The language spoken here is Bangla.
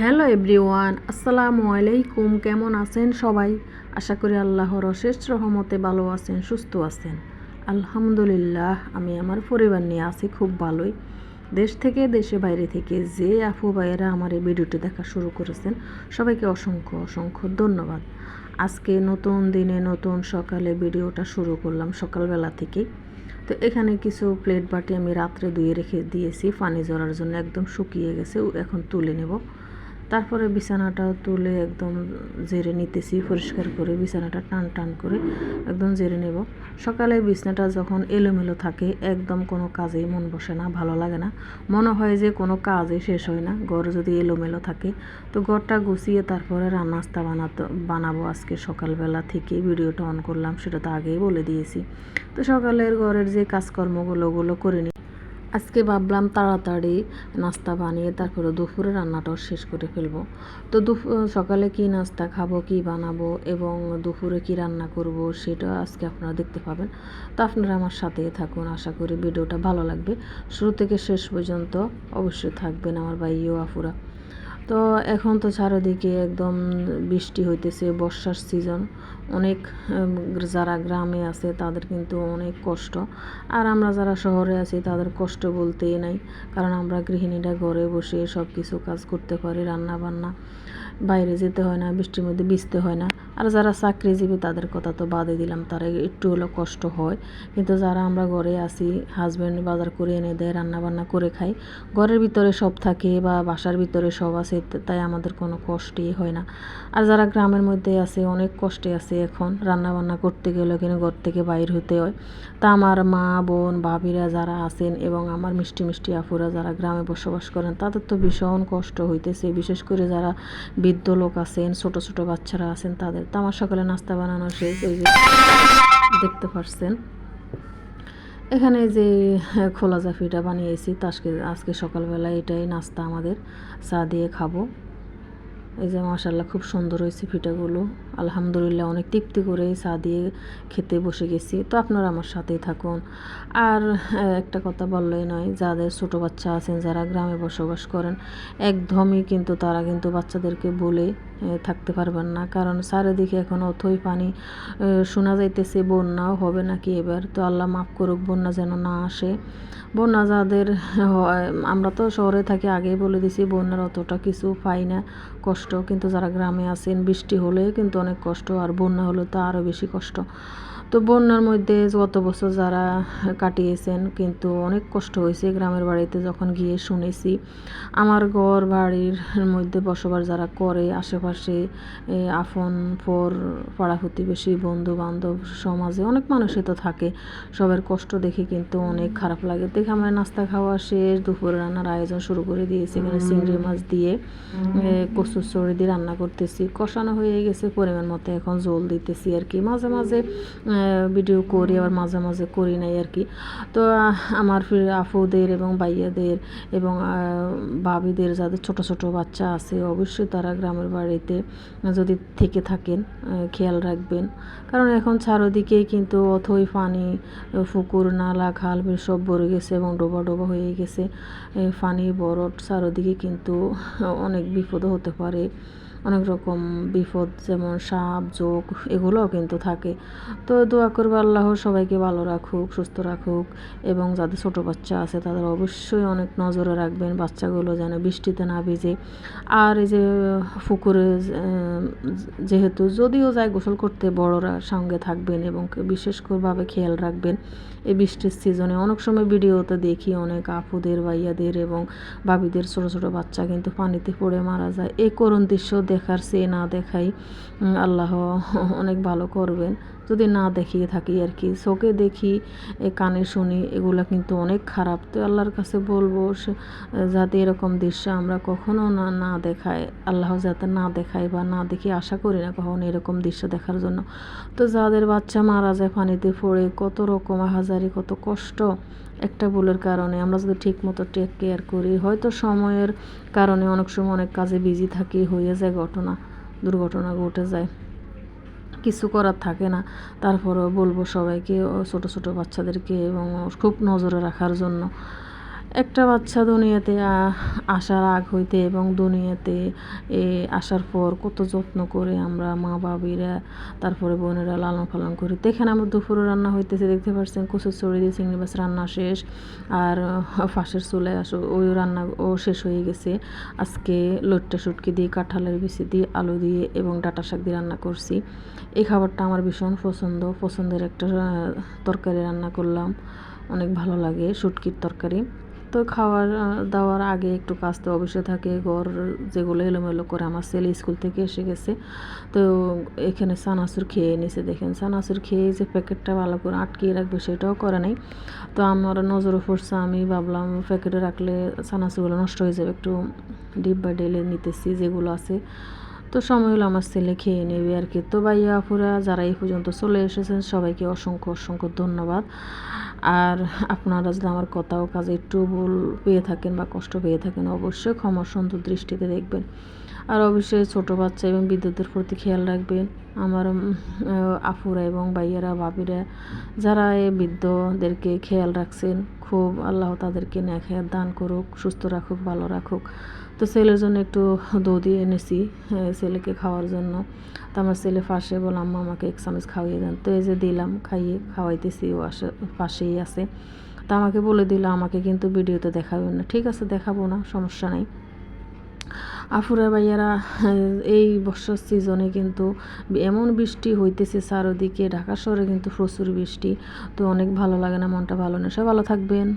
হ্যালো এভরিওয়ান, আসসালামু আলাইকুম। কেমন আছেন সবাই? আশা করি আল্লাহর অশেষ রহমতে ভালো আছেন, সুস্থ আছেন। আলহামদুলিল্লাহ, আমি আমার পরিবার নিয়ে আছি খুব ভালোই। দেশ থেকে, দেশে বাইরে থেকে যে আফু ভাইয়েরা আমার এই ভিডিওটি দেখা শুরু করেছেন, সবাইকে অসংখ্য অসংখ্য ধন্যবাদ। আজকে নতুন দিনে নতুন সকালে ভিডিওটা শুরু করলাম সকালবেলা থেকেই। তো এখানে কিছু প্লেট বাটি আমি রাত্রে ধুয়ে রেখে দিয়েছি, পানি জড়ার জন্য একদম শুকিয়ে গেছে, এখন তুলে নেব। তারপরে বিছানাটাও তুলে একদম জেরে নিতেছি, পরিষ্কার করে, বিছানাটা টান টান করে একদম জেরে নেব। সকালে বিছানাটা যখন এলোমেলো থাকে, একদম কোনো কাজেই মন বসে না, ভালো লাগে না। মনে হয় যে কোনো কাজই শেষ হয় না, ঘর যদি এলোমেলো থাকে। তো ঘরটা গুছিয়ে তারপরে নাস্তা বানাতে, বানাবো আজকে সকালবেলা থেকে, ভিডিওটা অন করলাম, সেটা তো আগেই বলে দিয়েছি। তো সকালের ঘরের যে কাজকর্মগুলো, ওগুলো করে নিই আজকে ভাবলাম তাড়াতাড়ি নাস্তা বানিয়ে তারপরে দুপুরে রান্নাটাও শেষ করে ফেলব। তো দুপুর সকালে কি নাস্তা খাব, কি বানাবো এবং দুপুরে কি রান্না করব সেটা আজকে আপনারা দেখতে পাবেন। তো আপনারা আমার সাথেই থাকুন। আশা করি ভিডিওটা ভালো লাগবে। শুরু থেকে শেষ পর্যন্ত অবশ্যই থাকবেন আমার ভাইও আফুরা তো এখন তো চারিদিকে একদম বৃষ্টি হইতেছে, বর্ষার সিজন অনেক যারা গ্রামে আছে তাদের কিন্তু অনেক কষ্ট। আর আমরা যারা শহরে আছি তাদের কষ্ট বলতেই নাই। কারণ আমরা গৃহিণীরা ঘরে বসে সব কিছু কাজ করতে পারি রান্না বান্না বাইরে যেতে হয় না, বৃষ্টির মধ্যে ভিজতে হয় না। আর যারা চাকরিজীবী, তাদের কথা তো বাদে দিলাম, তারা একটু হলেও কষ্ট হয়। কিন্তু যারা আমরা ঘরে আসি হাজব্যান্ড বাজার করে এনে দেয় রান্না বান্না করে খাই, ঘরের ভিতরে সব থাকে বা বাসার ভিতরে সব আছে, তাই আমাদের কোনো কষ্টই হয় না। আর যারা গ্রামের মধ্যে আছে, অনেক কষ্টে আছে এখন রান্না বান্না করতে গেলে কিন্তু ঘর থেকে বাইর হতে হয়। তা আমার মা, বোন, ভাবিরা যারা আছেন এবং আমার মিষ্টি মিষ্টি আফুরা যারা গ্রামে বসবাস করেন, তাদের তো ভীষণ কষ্ট হইতেছে। বিশেষ করে যারা বৃদ্ধ লোক আছেন, ছোট ছোট বাচ্চারা আছেন, তাদের তো আমার সকালে নাস্তা বানানো শেষ, এই যে দেখতে পারছেন। এখানে যে খোলা জাফিটা বানিয়েছি, তাসকে আজকে সকালবেলা এটাই নাস্তা আমাদের চা দিয়ে খাব। এই যে মাসাল্লাহ খুব সুন্দর হয়েছে পিঠাগুলো। আলহামদুলিল্লাহ অনেক তৃপ্তি করে চা দিয়ে খেতে বসে গেছি। তো আপনারা আমার সাথেই থাকুন। আর একটা কথা বললেই নয়, যাদের ছোট বাচ্চা আছেন, যারা গ্রামে বসবাস করেন, একদমই কিন্তু তারা কিন্তু বাচ্চাদেরকে বলে থাকতে পারবেন না। কারণ চারিদিকে এখন অথই পানি শোনা যাইতেছে বন্যাও হবে নাকি এবার। তো আল্লাহ মাফ করুক, বন্যা যেন না আসে। বন্যা যাদের হয়, আমরা তো শহরে থাকি, আগেই বলে দিছি, বন্যার অতটা কিছু পাই না, কষ্ট। কিন্তু যারা গ্রামে আছেন, বৃষ্টি হলে কিন্তু অনেক কষ্ট, আর বন্যা হলে তো আরও বেশি কষ্ট। তো বন্যার মধ্যে গত বছর যারা কাটিয়েছেন, কিন্তু অনেক কষ্ট হয়েছে গ্রামের বাড়িতে যখন গিয়ে শুনেছি। আমার ঘর বাড়ির মধ্যে বসবাস যারা করে, আশেপাশে আফন পর, পাড়া প্রতিবেশী বন্ধু বান্ধব সমাজে অনেক মানুষই তো থাকে। সবার কষ্ট দেখে কিন্তু অনেক খারাপ লাগে। দেখে আমরা নাস্তা খাওয়া শেষ, দুপুরে রান্নার আয়োজন শুরু করে দিয়েছি, এখানে চিংড়ি মাছ দিয়ে কচুর চড়ি দিয়ে রান্না করতেছি। কষানো হয়ে গেছে, পরিমাণ মতো এখন জল দিতেছি আর কি। মাঝে মাঝে ভিডিও করি, আবার মাঝে মাঝে করি নাই আর কি। তো আমার ফির আফুদের এবং ভাইয়াদের এবং ভাবিদের যাদের ছোট ছোট বাচ্চা আছে, অবশ্যই তারা গ্রামের বাড়িতে যদি থেকে থাকেন খেয়াল রাখবেন। কারণ এখন চারোদিকেই কিন্তু অথই পানি, পুকুর, নালা, খাল, বিল সব ভরে গেছে এবং ডোবা ডোবা হয়ে গেছে। পানি, বরফ চারোদিকে কিন্তু অনেক বিপদও হতে পারে। অনেক রকম বিপদ যেমন সাপ যোগ এগুলোও কিন্তু থাকে। তো দোয়া করব আল্লাহ, সবাইকে ভালো রাখুক, সুস্থ রাখুক। এবং যাদের ছোট বাচ্চা আছে, তাদের অবশ্যই অনেক নজরে রাখবেন, বাচ্চাগুলো যেন বৃষ্টিতে না ভিজে। আর এই যে পুকুরে যেহেতু যদিও যায় গোসল করতে, বড়রা সঙ্গে থাকবেন এবং বিশেষ করেভাবে খেয়াল রাখবেন। এই বৃষ্টির সিজনে অনেক সময় ভিডিওতে দেখি অনেক আপুদের, ভাইয়াদের এবং বাবিদের ছোট ছোট বাচ্চা কিন্তু পানিতে পড়ে মারা যায়। এই করুণ দৃশ্য দেখার সে না দেখাই আল্লাহ অনেক ভালো করবেন। যদি না দেখিয়ে থাকি আর কি। চোখে দেখি, এ কানে শুনি, এগুলো কিন্তু অনেক খারাপ। তো আল্লাহর কাছে বলব যাতে এরকম দৃশ্য আমরা কখনো না না দেখায় আল্লাহ যাতে না দেখায় বা না দেখি, আশা করি না কখনো এরকম দৃশ্য দেখার জন্য। তো যাদের বাচ্চা মারা যায় পানিতে পড়ে, কত রকম হাজারি, কত কষ্ট একটা ভুলের কারণে। আমরা যদি ঠিক মতো টেক কেয়ার করি, হয়তো সময়ের কারণে অনেক সময় অনেক কাজে বিজি থাকি, হয়ে যায় ঘটনা, দুর্ঘটনা ঘটে যায়। কিছু করার থাকে না। তারপরেও বলব সবাইকে ছোট ছোট বাচ্চাদেরকে এবং খুব নজরে রাখার জন্য। একটা বাচ্চা দুনিয়াতে আসার আগ হইতে এবং দুনিয়াতে এ আসার পর কত যত্ন করে আমরা মা বাবিরা, তারপরে বোনেরা লালন পালন করি। তো এখানে আমার দুপুরে রান্না হইতেছে, দেখতে পাচ্ছেন কচুর চড়ি দিয়ে চিংড়ি মাছ রান্না শেষ। আর ফাঁসের চুলে আসো, ওই রান্না ও শেষ হয়ে গেছে। আজকে লট্টা শুটকি দিয়ে, কাঁঠালের বিচি দিয়ে, আলু দিয়ে এবং ডাটা শাক দিয়ে রান্না করছি। এই খাবারটা আমার ভীষণ পছন্দ। পছন্দের একটা তরকারি রান্না করলাম। অনেক ভালো লাগে শুটকির তরকারি। তো খাওয়ার দাওয়ার আগে একটু কাজ তো অবশ্যই থাকে। ঘর যেগুলো এলোমেলো করে আমার ছেলে স্কুল থেকে এসে গেছে। তো এখানে সানাসুর খেয়ে নিছে, দেখেন। সানাসুর খেয়ে যে প্যাকেটটা ভালো করে আটকিয়ে রাখবে সেটাও করে নাই। তো আমার নজরে পড়ছে, আমি ভাবলাম প্যাকেটে রাখলে সানাসুরগুলো নষ্ট হয়ে যাবে। একটু ডিব্বা ডেলে নিতেছি যেগুলো আছে। তো সময় হলো আমার ছেলে খেয়ে নেবে আর কি তো ভাইয়া, আপুরা যারা এই পর্যন্ত চলে এসেছেন, সবাইকে অসংখ্য অসংখ্য ধন্যবাদ। আর আপনারা যদি আমার কথা ও কাজে একটু ভুল পেয়ে থাকেন বা কষ্ট পেয়ে থাকেন, অবশ্যই ক্ষমা সুন্দর দৃষ্টিতে দেখবেন। আর অবশ্যই ছোটো বাচ্চা এবং বিদ্যুতের প্রতি খেয়াল রাখবেন। আমার আপুরা এবং ভাইয়েরা, ভাবিরা, যারা এই বৃদ্ধদেরকে খেয়াল রাখছেন, খুব আল্লাহ তাদেরকে নেখায়াত দান করুক, সুস্থ রাখুক, ভালো রাখুক। তো ছেলের জন্য একটু দধি এনেছি আহ, ছেলেকে খাওয়ার জন্য। তো আমার ছেলে ফাঁসে বললাম আমাকে এক চামচ খাওয়িয়ে দেন। তো এই যে দিলাম খাইয়ে খাওয়াইতেছি ও আসে পাশেই আছে। তা আমাকে বলে দিল আমাকে কিন্তু ভিডিওতে দেখাবেন না। ঠিক আছে দেখাবো না সমস্যা নাই। আফুরা ভাইয়ারা এই বর্ষার সিজনে কিন্তু এমন বৃষ্টি হইতেছে চারোদিকে ঢাকা শহরে কিন্তু প্রচুর বৃষ্টি। তো অনেক ভালো লাগে না মনটা ভালো না সবাই ভালো থাকবেন।